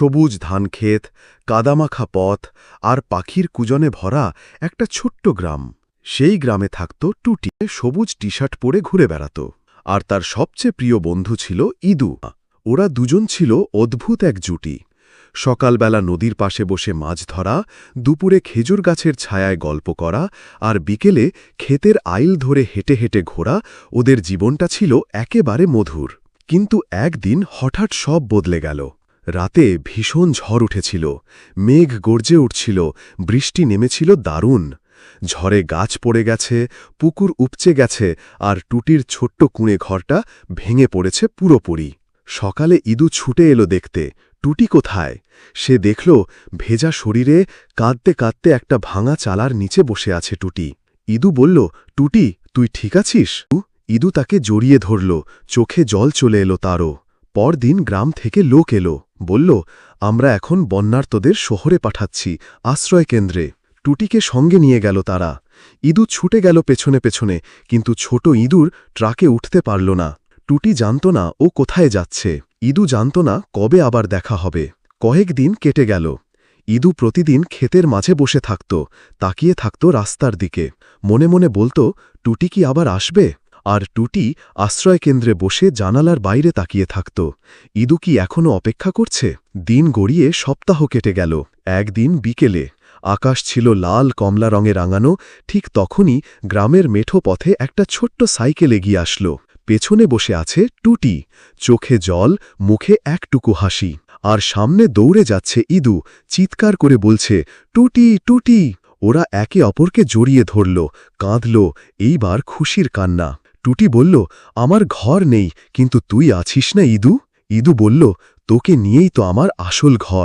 সবুজ ধানক্ষেত কাদামাখা পথ আর পাখির কুজনে ভরা একটা ছোট্ট গ্রাম। সেই গ্রামে থাকত টুটি। সবুজ টি শার্ট পরে ঘুরে বেড়াত। আর তার সবচেয়ে প্রিয় বন্ধু ছিল ইদু। ওরা দুজন ছিল অদ্ভুত এক জুটি। সকালবেলা নদীর পাশে বসে মাছ ধরা, দুপুরে খেজুর গাছের ছায়ায় গল্প করা আর বিকেলে ক্ষেতের আইল ধরে হেঁটে হেঁটে ঘোরা ওদের জীবনটা ছিল একেবারে মধুর। কিন্তু একদিন হঠাৎ সব বদলে গেল। রাতে ভীষণ ঝড় উঠেছিল, মেঘ গর্জে উঠছিল, বৃষ্টি নেমেছিল দারুণ। ঝড়ে গাছ পড়ে গেছে, পুকুর উপচে গেছে, আর টুটির ছোট্ট কুঁড়ে ঘরটা ভেঙে পড়েছে পুরোপুরি। সকালে ইদু ছুটে এলো দেখতে, টুটি কোথায়? সে দেখল, ভেজা শরীরে কাঁদতে কাঁদতে একটা ভাঙা চালার নিচে বসে আছে টুটি। ইদু বলল, টুটি, তুই ঠিক আছিস? ইদু তাকে জড়িয়ে ধরল, চোখে জল চলে এলো তারও। পরদিন গ্রাম থেকে লোক এলো। বলল, আমরা এখন বন্যার্তদের শহরে পাঠাচ্ছি, আশ্রয় কেন্দ্রে। টুটিকে সঙ্গে নিয়ে গেল তারা। ইঁদু ছুটে গেল পেছনে পেছনে, কিন্তু ছোট ইঁদুর ট্রাকে উঠতে পারল না। টুটি জানত না ও কোথায় যাচ্ছে। ইদু জানত না কবে আবার দেখা হবে। কয়েক দিন কেটে গেল। ইদু প্রতিদিন ক্ষেতের মাঝে বসে থাকত, তাকিয়ে থাকত রাস্তার দিকে। মনে মনে বলতো, টুটি কি আবার আসবে? আর টুটি আশ্রয়কেন্দ্রে বসে জানালার বাইরে তাকিয়ে থাকত। ইদু কি এখনও অপেক্ষা করছে? দিন গড়িয়ে সপ্তাহ কেটে গেল। একদিন বিকেলে। আকাশ ছিল লাল, কমলা রঙে রাঙানো। ঠিক তখনই গ্রামের মেঠো পথে একটা ছোট্ট সাইকেল এগিয়ে আসল। পেছনে বসে আছে টুটি। চোখে জল, মুখে একটুকু হাসি। আর সামনে দৌড়ে যাচ্ছে ইদু। চিৎকার করে বলছে, টুটি টুটি! ওরা একে অপরকে জড়িয়ে ধরল, কাঁদল। এইবার খুশির কান্না। টুটি বলল, আমার ঘর নেই, কিন্তু তুই আছিস না ইদু? ইদু বলল, তোকে নিয়েই তো আমার আসল ঘর।